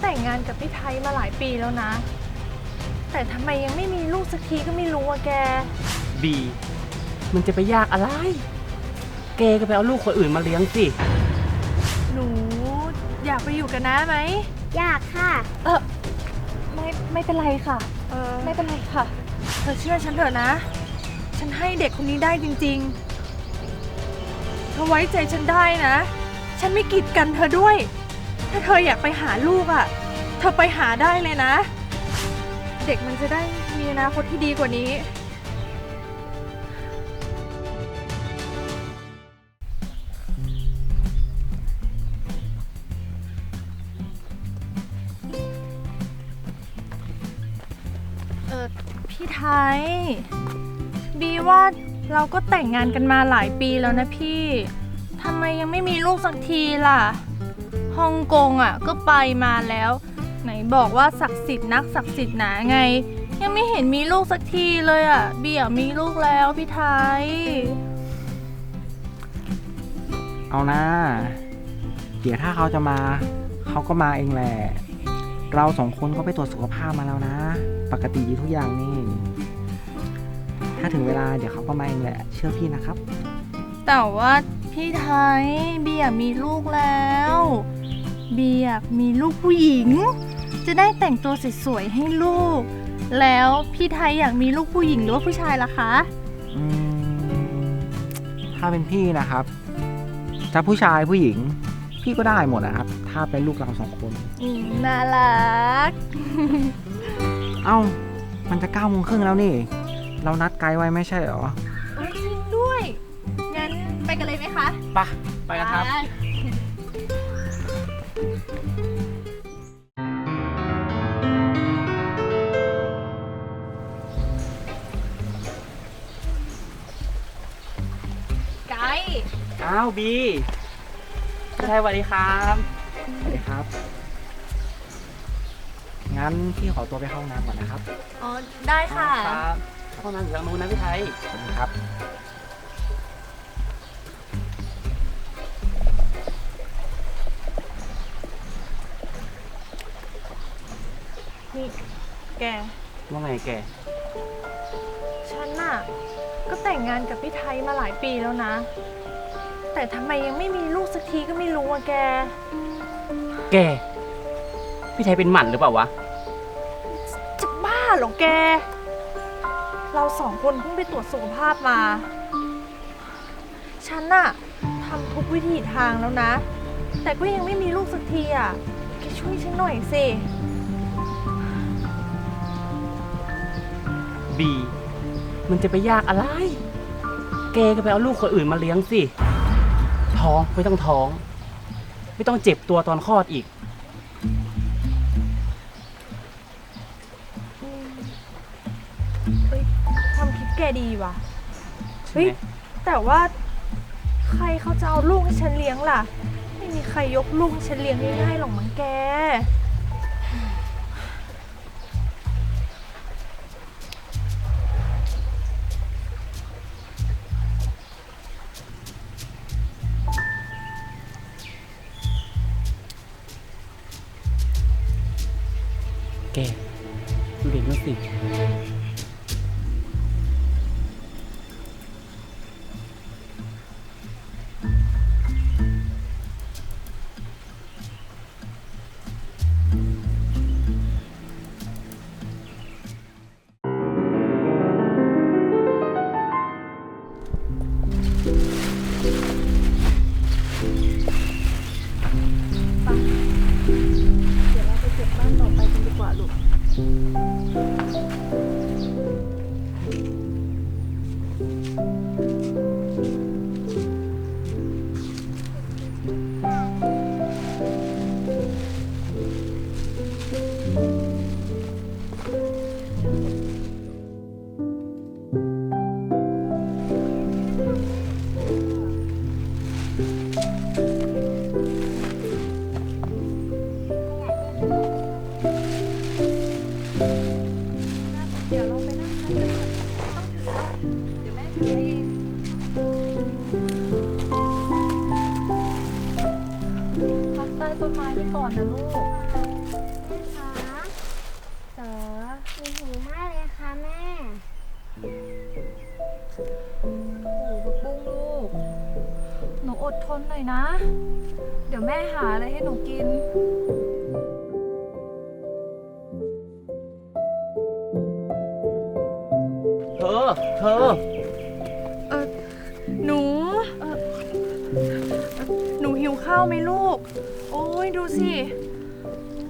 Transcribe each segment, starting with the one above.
แต่งงานกับพี่ไทยมาหลายปีแล้วนะ แต่ทำไมยังไม่มีลูกสักทีก็ไม่รู้อะแก บี มันจะไปยากอะไร แกก็ไปเอาลูกคนอื่นมาเลี้ยงสิ หนูอยากไปอยู่กับน้าไหม อยากค่ะ เออไม่ไม่เป็นไรค่ะ เออไม่เป็นไรค่ะ เธอเชื่อฉันเถอะนะ ฉันให้เด็กคนนี้ได้จริงๆ เธอไว้ใจฉันได้นะ ฉันไม่กีดกันเธอด้วย ถ้าเธออยากไปหาลูกอะ่ะ เธอไปหาได้เลยนะ เด็กมันจะได้มีอนาคตที่ดีกว่านี้ เออพี่ไทย บีว่าเราก็แต่งงานกันมาหลายปีแล้วนะพี่ ทำไมยังไม่มีลูกสักทีล่ะ ฮ่องกงอะก็ไปมาแล้ว ไหนบอกว่าศักดิ์สิทธิ์นักศักดิ์สิทธิ์หนาไง ยังไม่เห็นมีลูกสักทีเลยอะบีอยากมีลูกแล้วพี่ไทย เอานะ เดี๋ยวถ้าเขาจะมา เขาก็มาเองแหละ เราสองคนก็ไปตรวจสุขภาพมาแล้วนะ ปกติดีทุกอย่างนี่ ถ้าถึงเวลาเดี๋ยวเขาก็มาเองแหละ เชื่อพี่นะครับ แต่ว่าพี่ไทยบีอยากมีลูกแล้ว บีอยากมีลูกผู้หญิง จะได้แต่งตัวสวยๆให้ลูก แล้วพี่ไทยอยากมีลูกผู้หญิงหรือว่าผู้ชายล่ะคะ อืมถ้าเป็นพี่นะครับจะผู้ชายผู้หญิง พี่ก็ได้หมดนะครับ ถ้าเป็นลูกเราสองคน อืมน่ารัก เอ้า มันจะเก้าโมงครึ่งแล้วนี่ เรานัดไกด์ไว้ไม่ใช่เหรอ โอ้ยจริงด้วย งั้นไปกันเลยไหมคะปะไปกันครับไก อ้าวบีพี่ไทยสวัสดีครับสวัสดีครับ งั้นพี่ขอตัวไปเข้าห้องน้ำก่อนนะครับอ๋อ ได้ค่ะ ครับเข้าห้องน้ำอยู่ทางนู้นนะพี่ไทยขอบคุณครับ นี่แก ว่าไงแก ฉันน่ะ ก็แต่งงานกับพี่ไทยมาหลายปีแล้วนะ แต่ทำไมยังไม่มีลูกสักทีก็ไม่รู้อะแก แก พี่ไทยเป็นหมันหรือเปล่าวะ จะบ้าเหรอแก เราสองคนเพิ่งไปตรวจสุขภาพมา ฉันน่ะทำทุกวิธีทางแล้วนะ แต่ก็ยังไม่มีลูกสักทีอะแกช่วยฉันหน่อยสิ บี มันจะไปยากอะไร แกก็ไปเอาลูกคนอื่นมาเลี้ยงสิ ท้องไม่ต้องท้อง ไม่ต้องเจ็บตัวตอนคลอดอีกเอ้ยความคิดแกดีว่ะใช่เฮ้ยไหมแต่ว่าใครเขาจะเอาลูกให้ฉันเลี้ยงล่ะ ไม่มีใครยกลูกให้ฉันเลี้ยงง่ายๆหรอกมั้งแก แก่ดูเด็กนั่นสิ ห้หนูกิน เธอ เธอ เออหนูเออหนูหิวข้าวไหมลูก โอ้ยดูสิ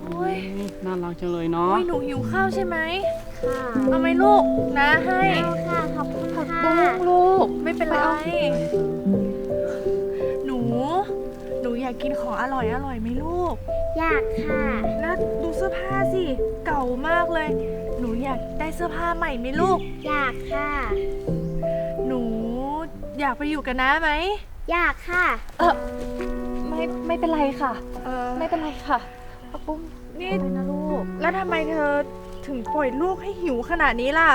โอ้ยน่ารักจังเลยโอ้เนาะยหนูหิวข้าวใช่ไหมค่ะเอาไหมลูกนะให้เอาค่ะ ขอบคุณผักค่ะบุ้งลูกไม่เป็นไรหนูหนูอยากกินของอร่อยอร่อยไหมลูก อยากค่ะ แล้วดูเสื้อผ้าสิ เก่ามากเลย หนูอยากได้เสื้อผ้าใหม่ไหมลูก อยากค่ะ หนูอยากไปอยู่กับน้าไหม อยากค่ะ เออไม่ไม่เป็นไรค่ะ เออ ไม่เป็นไรค่ะปักปุ้มนี่นะลูก แล้วทำไมเธอถึงปล่อยลูกให้หิวขนาดนี้ล่ะ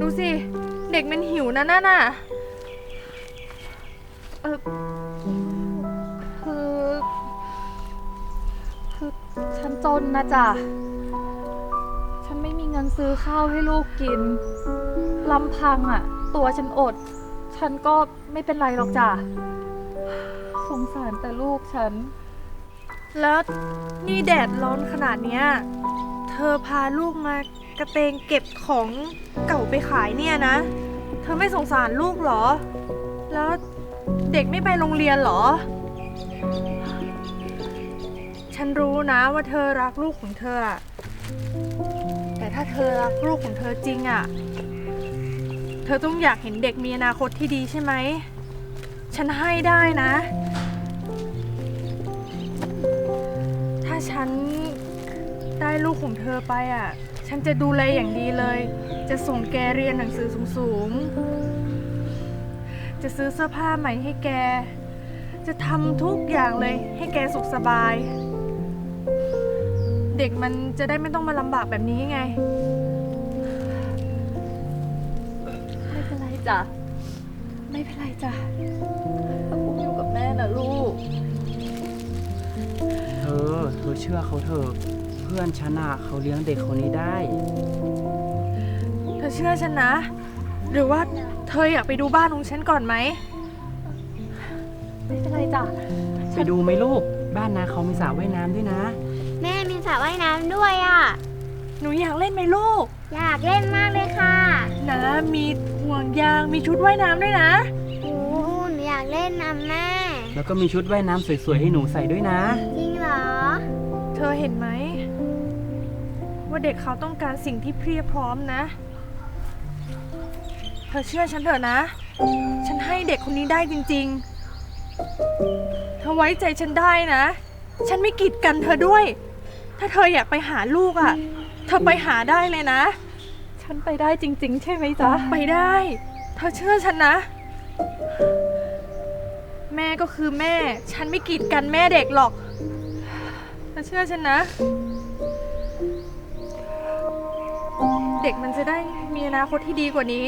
ดูสิ เด็กมันหิวนะนั่นน่ะ เออคือ ฉันจนนะจ๊ะ ฉันไม่มีเงินซื้อข้าวให้ลูกกิน ลำพังอะ ตัวฉันอด ฉันก็ไม่เป็นไรหรอกจ้ะ สงสารแต่ลูกฉัน แล้วนี่แดดร้อนขนาดเนี้ย เธอพาลูกมากระเตงเก็บของเก่าไปขายเนี่ยนะ เธอไม่สงสารลูกเหรอ แล้วเด็กไม่ไปโรงเรียนเหรอ ฉันรู้นะว่าเธอรักลูกของเธออะแต่ถ้าเธอรักลูกของเธอจริงอะเธอต้องอยากเห็นเด็กมีอนาคตที่ดีใช่ไหม ฉันให้ได้นะ ถ้าฉันได้ลูกของเธอไปอะฉันจะดูแลอย่างดีเลย จะส่งแกเรียนหนังสือสูงๆ จะซื้อเสื้อผ้าใหม่ให้แก จะทำทุกอย่างเลยให้แกสุขสบาย ด็กมันจะได้ไม่ต้องมาลำบากแบบนี้ไง ไม่เป็นไรจ้ะ ไม่เป็นไรจ้ะป้าปุ้มอยู่กับแม่นะลูก เธอ เธอเชื่อเขาเถอะเพื่อนฉันอะเขาเลี้ยงเด็กคนนี้ได้ เธอเชื่อฉันนะ หรือว่าเธออยากไปดูบ้านของฉันก่อนไหม ไม่เป็นไรจ้ะ ไปดูไหมลูก บ้านนาเขามีสระว่ายน้ำด้วยนะแม่มีส ระว่ายน้ำด้วยอะ หนูอยากเล่นไหมลูก อยากเล่นมากเลยค่ะนะมีห่วงยาง มีชุดว่ายน้ำด้วยนะ โอ้หนูอยากเล่นนะแม่ แล้วก็มีชุดว่ายน้ำสวยๆให้หนูใส่ด้วยนะ จริงเหรอ เธอเห็นไหม ว่าเด็กเขาต้องการสิ่งที่เพรียบพร้อมนะ เธอเชื่อฉันเถอะนะ ฉันให้เด็กคนนี้ได้จริงๆ เธอไว้ใจฉันได้นะ ฉันไม่กีดกันเธอด้วย ถ้าเธออยากไปหาลูกอะ่ะ เธอไปหาได้เลยนะ ฉันไปได้จริง ๆ ใช่ไหมจ๊ะ ไปได้ เธอเชื่อฉันนะ แม่ก็คือแม่ ฉันไม่กีดกันแม่เด็กหรอก เธอเชื่อฉันนะ เด็กมันจะได้มีอนาคตที่ดีกว่านี้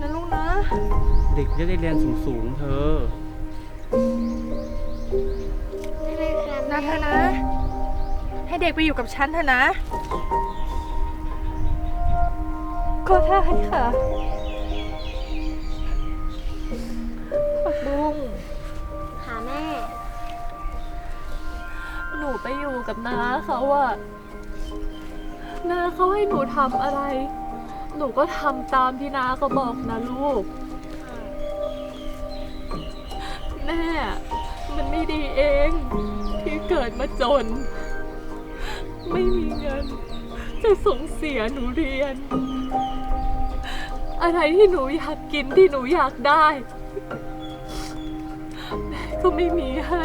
นะลูกนะ เด็กจะได้เรียนสูงๆเธอได้เลยค่ะ นะเธอนะ ให้เด็กไปอยู่กับฉันเถอะนะก็ได้ค่ะปักบุ้งค่ะแม่ หนูไปอยู่กับน้าเขาอะน้าเขาให้หนูทำอะไร หนูก็ทำตามที่น้าเขาบอกนะลูก แม่ มันไม่ดีเองที่ เกิดมาจน ไม่มีเงิน จะส่งเสียหนูเรียน อะไรที่หนูอยากกินที่หนูอยากได้ แม่ก็ไม่มีให้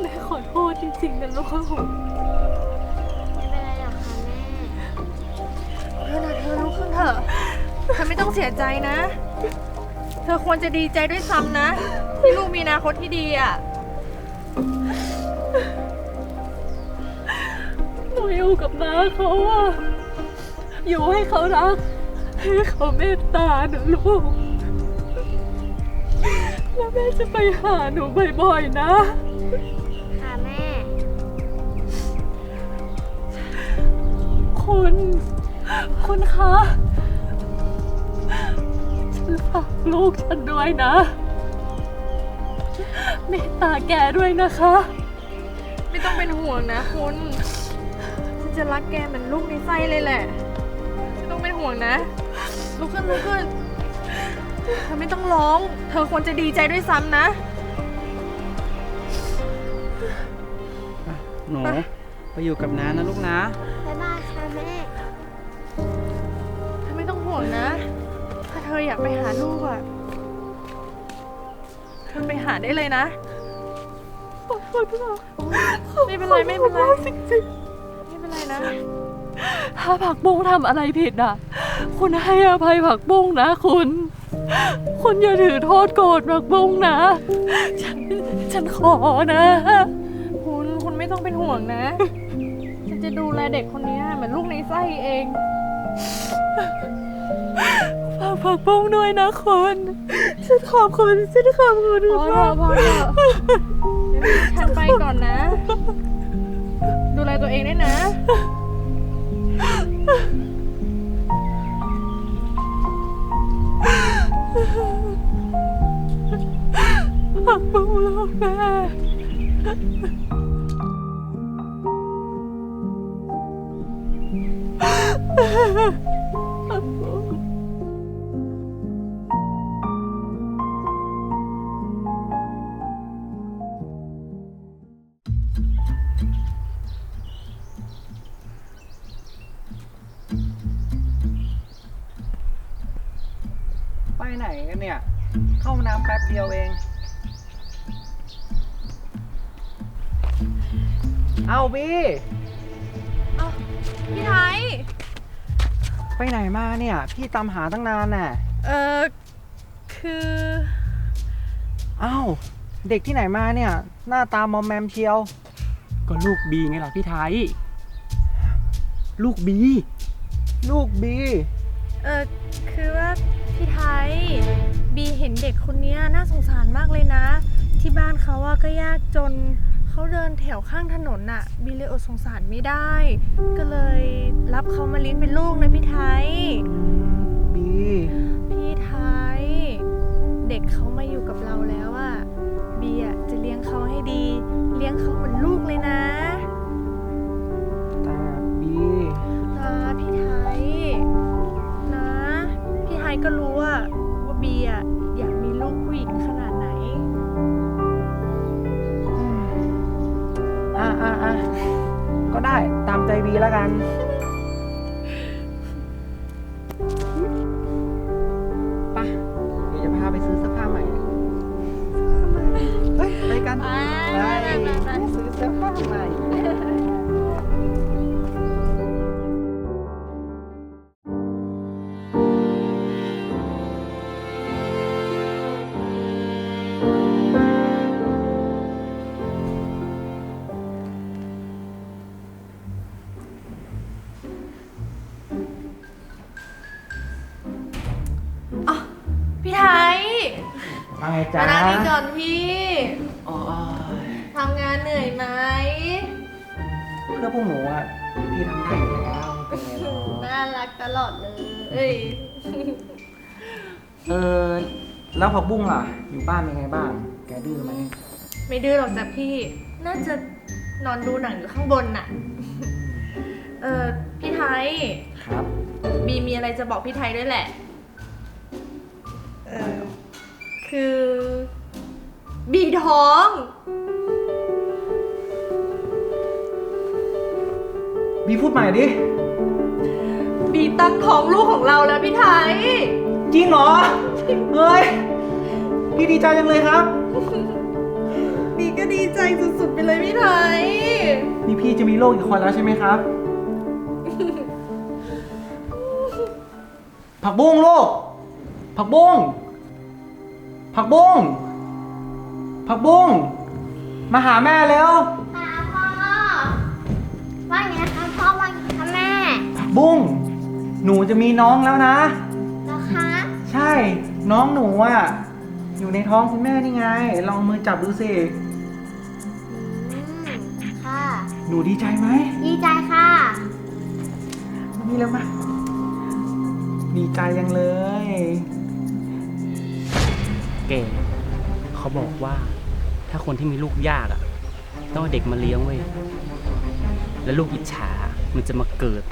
แม่ขอโทษจริงๆนะลูก ไม่เป็นไรหรอกค่ะแม่ เธอนะเธอลุกขึ้นเถอะเธอไม่ต้องเสียใจนะ ธอควรจะดีใจด้วยซ้ำนะ ที่ลูกมีอนาคตที่ดีอะหนูอยู่กับน้าเขาอะอยู่ให้เขารัก ให้เขาเมตตานะลูกหแล้วแม่จะไปหาหนูบ่อยๆนะ ค่ะแม่ คุณ คุณคะฉันฝาก ลูกฉันด้วยนะ เมตตาแกด้วยนะคะ ไม่ต้องเป็นห่วงนะคุณ ฉันจะรักแกเหมือนลูกในไส้เลยแหละ ไม่ต้องเป็นห่วงนะลุกขึ้นลุกขึ้นเธอไม่ต้องร้อง เธอควรจะดีใจด้วยซ้ำนะ หนูไปอยู่กับน้านะลูกนะ บ๊ายบายค่ะแม่ เธอไม่ต้องห่วงนะถ้าเธออยากไปหาลูกอะเธอไปหาได้เลยนะไม่เป็นไรไม่เป็นไรไม่เป็นไรนะ ถ้าผักบุ้งทำอะไรผิดอะ คุณให้อภัยผักบุ้งนะคุณ คุณอย่าถือโทษโกรธผักบุ้งนะ ฉันฉันขอนะ คุณคุณไม่ต้องเป็นห่วงนะ ฉันจะดูแลเด็กคนนี้เหมือนลูกในไส้เองฝาก ผักบุ้งด้วยนะคุณฉันขอบคุณฉันขอบคุณพอเถอะพอเถอะงั้นฉันไปก่อนนะ ดูแลตัวเองด้วยนะ ผักบุ้งลูกแม่ เดียวเอง เอาบีพี่ไทย ไปไหนมาเนี่ย พี่ตามหาตั้งนานน่ะ เออคือ เอ้า เด็กที่ไหนมาเนี่ย หน้าตามอมแมมเชียว ก็ลูกบีไงล่ะพี่ไทย ลูกบี ลูกบี เออคือว่าพี่ไทย บีเห็นเด็กคนนี้น่าสงสารมากเลยนะ ที่บ้านเขาอะก็ยากจนเขาเดินแถวข้างถนนน่ะ บีเลยอดสงสารไม่ได้ ก็เลยรับเขามาเลี้ยงเป็นลูกนะพี่ไทย บีพี่ไทย เด็กเขามาอยู่กับเราแล้วอะบีอะจะเลี้ยงเขาให้ดี เลี้ยงเขาเหมือนลูกเลยนะแต่บีนะพี่ไทย นะ พี่ไทยก็รู้อะ บีอะอยากมีลูกผู้หญิงขนาดไหน อะอะอะก็ได้ตามใจบีแล้วกัน มาไงมาจ๊ะนั่งนี่ก่อนพี่อ๋อทำงานเหนื่อยไหมเพื่อพวกหนูอะพี่ทำได้อยู่แล้วเป็นไงล่ะน่ารักตลอดเลยเอ้ยเออแล้วผักบุ้งล่ะ อยู่บ้านเป็นไงบ้าง แกดื้อไหมไม่ดื้อหรอกจ้ะพี่ น่าจะนอนดูหนังอยู่ข้างบนน่ะ เออพี่ไทย ครับ บีมีอะไรจะบอกพี่ไทยด้วยแหละ เออ คือ บีท้อง บีพูดใหม่ดิ บีตั้งท้องลูกของเราแล้วพี่ไทย จริงเหรอ เฮ้ย พี่ดีใจจังเลยครับ บีก็ดีใจสุดๆไปเลยพี่ไทย นี่พี่จะมีโรคอีกคนแล้วใช่ไหมครับ ผักบุ้งลูกผักบุ้ง ผักบุ้ง ผักบุ้ง มาหาแม่เร็วค่ะพ่อว่าไงคะพ่อว่าไงคะแม่ผักบุ้ง หนูจะมีน้องแล้วนะแล้วคะใช่ น้องหนูอะ อยู่ในท้องคุณแม่นี่ไง ลองมือจับดูสิ อืมค่ะ หนูดีใจไหม ดีใจค่ะมานี่แล้วมาดีใจยังเลย แกเขาบอกว่า ถ้าคนที่มีลูกยากอะ ต้องเอาเด็กมาเลี้ยงเว้ย แล้วลูกอิจฉา มันจะมาเกิด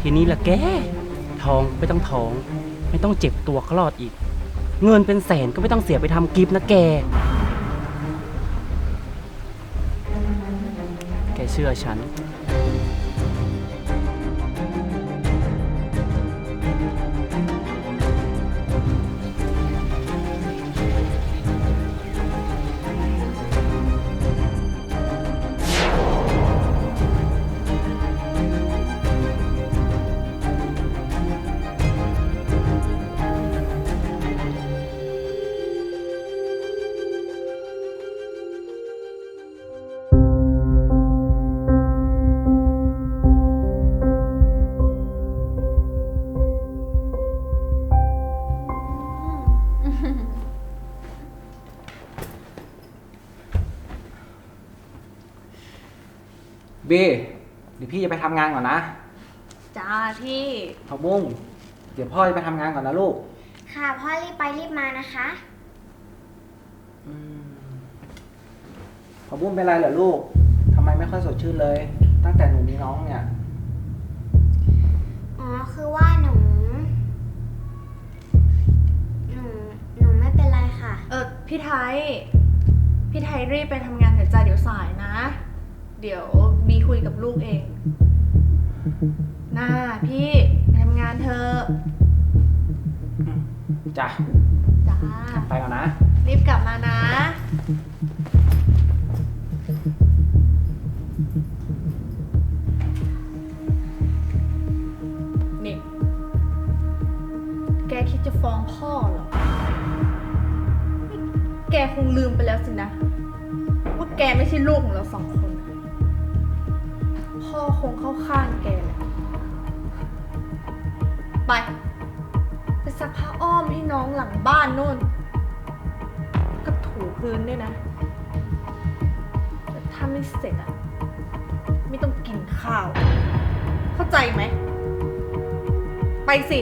ทีนี้ละแกท้องไม่ต้องท้อง ไม่ต้องเจ็บตัวคลอดอีก เงินเป็นแสนก็ไม่ต้องเสียไปทำกิฟต์นะแก แกเชื่อฉัน บีเดี๋ยวพี่จะไปทำงานก่อนนะจ้าพี่ ผักบุ้งเดี๋ยวพ่อจะไปทำงานก่อนนะลูก ค่ะพ่อรีบไปรีบมานะคะ ผักบุ้งเป็นไรเหรอลูกทำไมไม่ค่อยสดชื่นเลย ตั้งแต่หนูมีน้องเนี่ยอ๋อคือว่าหนู หนูหนูไม่เป็นไรค่ะ เออพี่ไทย พี่ไทยรีบไปทำงานเถอะจ้าเดี๋ยวสายนะ เดี๋ยวบีคุยกับลูกเองน่าพี่ไปทำงานเถอะจ้ะจ้าไปก่อนนะ รีบกลับมานะ นี่ แกคิดจะฟ้องพ่อเหรอนี่แกคงลืมไปแล้วสินะ ว่าแกไม่ใช่ลูกของเราสองคนน่ะพ่อ คงเข้าข้างแกแหละ ไป ไปซักผ้าอ้อมให้น้องหลังบ้านนู่น ก็ถูพื้นด้วยนะ แต่ถ้าไม่เสร็จอะไม่ต้องกินข้าว เข้าใจไหม ไปสิ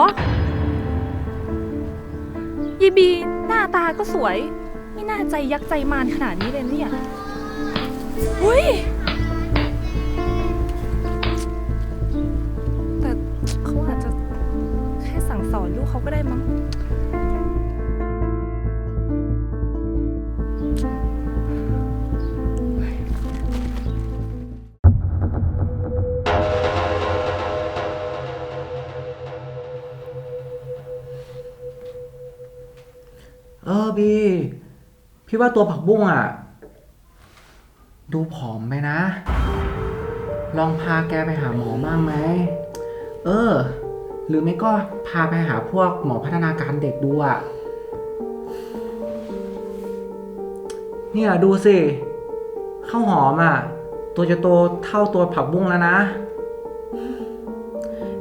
อ ยีบีหน้าตาก็สวย ไม่น่าใจยักษ์ใจมารขนาดนี้เลยเนี่ยอุ้ย พี่ว่าตัวผักบุ้งอะ ดูผอมไปนะ ลองพาแกไปหาหมอบ้างไหม เออ หรือไม่ก็พาไปหาพวกหมอพัฒนาการเด็กดูอะเนี่ยดูสิข้าวหอมอะ ตัวจะโตเท่าตัวผักบุ้งแล้วนะ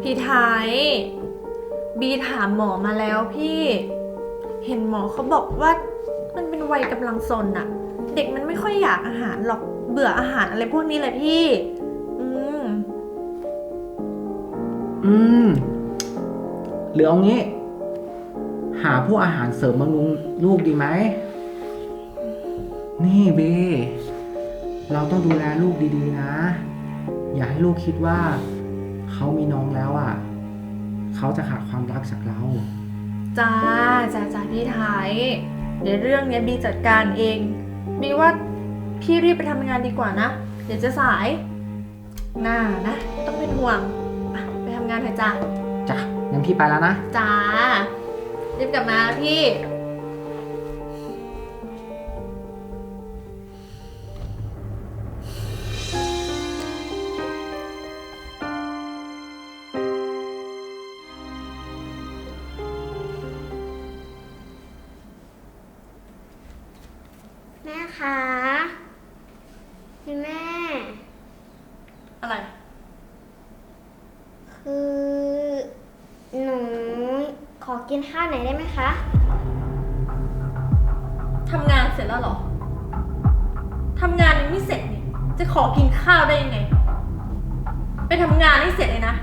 พี่ไทย บีถามหมอมาแล้วพี่ เห็นหมอเขาบอกว่า วัยกำลังซนอะเด็กมันไม่ค่อยอยากอาหารหรอกเบื่ออาหารอะไรพวกนี้แหละพี่ อืม อืม หรือเอางี้ หาพวกอาหารเสริมบำรุงลูกดีไหม นี่เบ เราต้องดูแลลูกดีๆนะ อย่าให้ลูกคิดว่า เขามีน้องแล้วอะ เขาจะขาดความรักจากเรา จ้าจ้าจ้าพี่ไทย เดี๋ยวเรื่องเนี้ยบีจัดการเอง บีว่าพี่รีบไปทำงานดีกว่านะ เดี๋ยวจะสาย น่านะ ต้องเป็นห่วงอะไปทำงานเถอะจ้าจ้ะงั้นพี่ไปแล้วนะ จ้ารีบกลับมานะพี่ กินข้าวหน่อยได้ไหมคะ ทำงานเสร็จแล้วเหรอ ทำงานยังไม่เสร็จนี่ จะขอกินข้าวได้ยังไง ไปทำงานให้เสร็จเลยนะ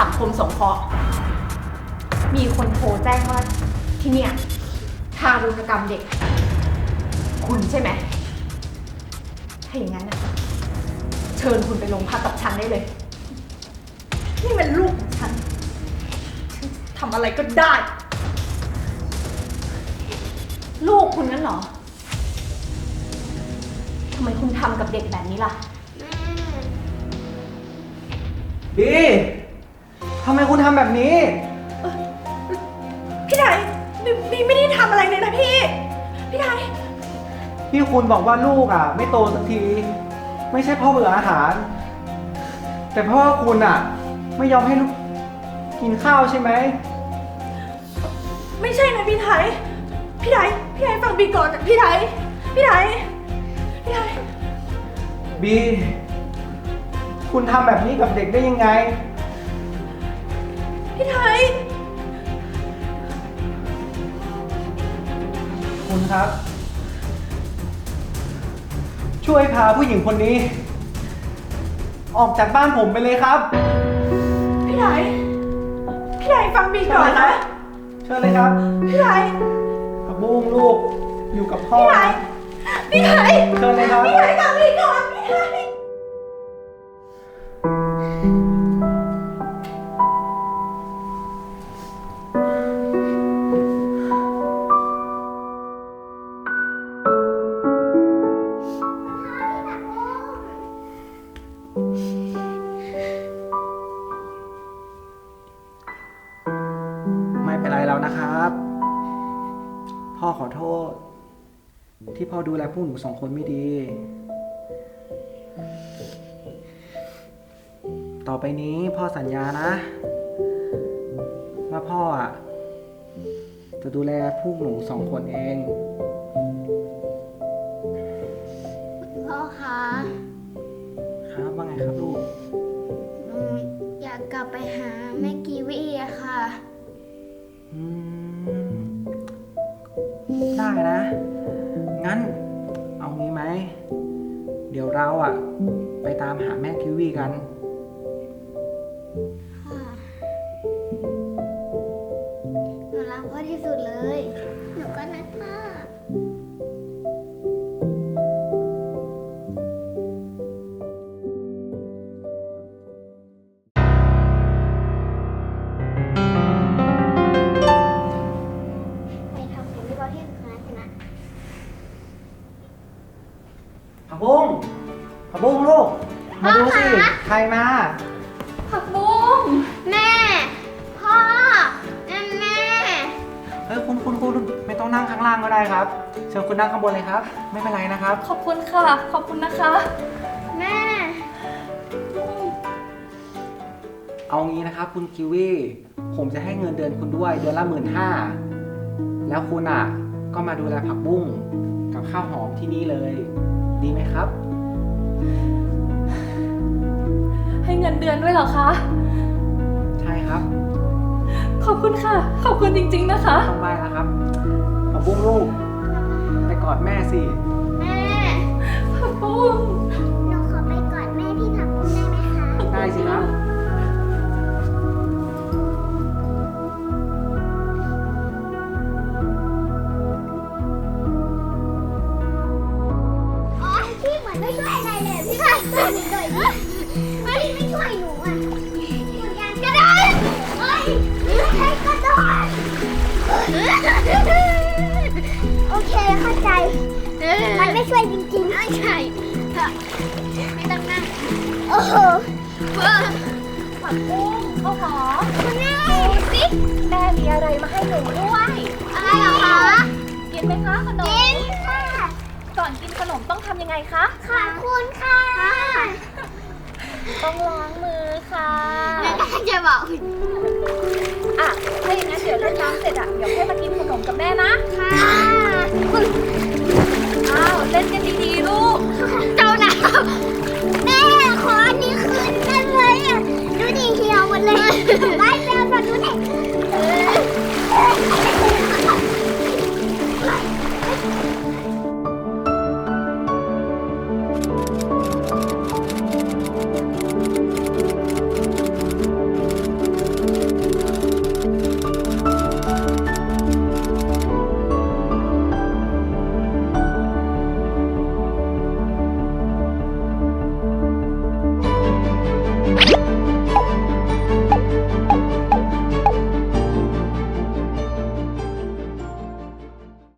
สังคมสงเคราะห์มีคนโทรแจ้งว่าที่เนี่ยทารุณกรรมเด็ก คุณใช่ไหมถ้าอย่างนั้นนะเชิญคุณไปโรงพักกับฉันได้เลย นี่มันลูกของฉันฉันทำอะไรก็ได้ ลูกคุณงั้นเหรอทำไมคุณทำกับเด็กแบบนี้ล่ะบี ทำไมคุณทำแบบนี้ พี่ไทยบีบีไม่ได้ทำอะไรเลยนะพี่ พี่ไทยที่คุณบอกว่าลูกอะ ไม่โตสักที ไม่ใช่เพ่อเบื่ออาหาร แต่เพราะว่าคุณอะ ไม่ยอมให้ลูกกินข้าวใช่ไหม ไม่ใช่นะพี่ไทย พี่ไทยพี่ไทยฟังบีก่อนนะพี่ไทยพี่ไทยพี่ไทย บี คุณทำแบบนี้กับเด็กได้ยังไง พี่ไทย คุณครับ ช่วยพาผู้หญิงคนนี้ ออกจากบ้านผมไปเลยครับ พี่ไทย พี่ไทยฟังบีก่อนนะ เชิญเลยครับพี่ไทยผักบุ้งลูกอยู่กับพ่อพี่ไทนะยพี่ไทยเชิญเลยครับ พี่ไทยฟังบีก่อน พี่ไทย พ่อดูแลพวกหนูสองคนไม่ดี ต่อไปนี้พ่อสัญญานะ ว่าพ่ออะ จะดูแลพวกหนูสองคนเอง ครับขอบคุณค่ะ ขอบคุณนะคะ แม่ เอางี้นะครับคุณคิววี่ผมจะให้เงินเดือนคุณด้วยเดือนละหมื่นห้าแล้วคุณอะ ก็มาดูแลผักบุ้งกับข้าวหอมที่นี่เลย ดีไหมครับ ให้เงินเดือนด้วยเหรอคะ ใช่ครับขอบคุณค่ะ ขอบคุณจริงๆนะคะต้องไปแล้วครับผักบุ้งลูกไปกอดแม่สิแม่ผักบุ้ง หนูขอไปกอดแม่ที่ผักบุ้งได้ไหมคะได้สิครับอ๋อพี่เหมือนไม่ช่วยอะไรเลยพี่ค่ะช่วยหนูหน่อยดิไม่ไม่ช่วยหนูอะหนูยังกระโดดเอ้ยให้กระโดดโอเคเข้าใจ มันไม่ช่วยจริงๆไม่ใช่ไม่ โอ้โหว้าผักบุ้งข้าวหอมคุณแม่ดูสิแม่มีอะไรมาให้หนูด้วย อะไรเหรอคะ กินไหมคะขนม กินค่ะ ก่อนกินขนมต้องทำยังไงคะ ขอบคุณ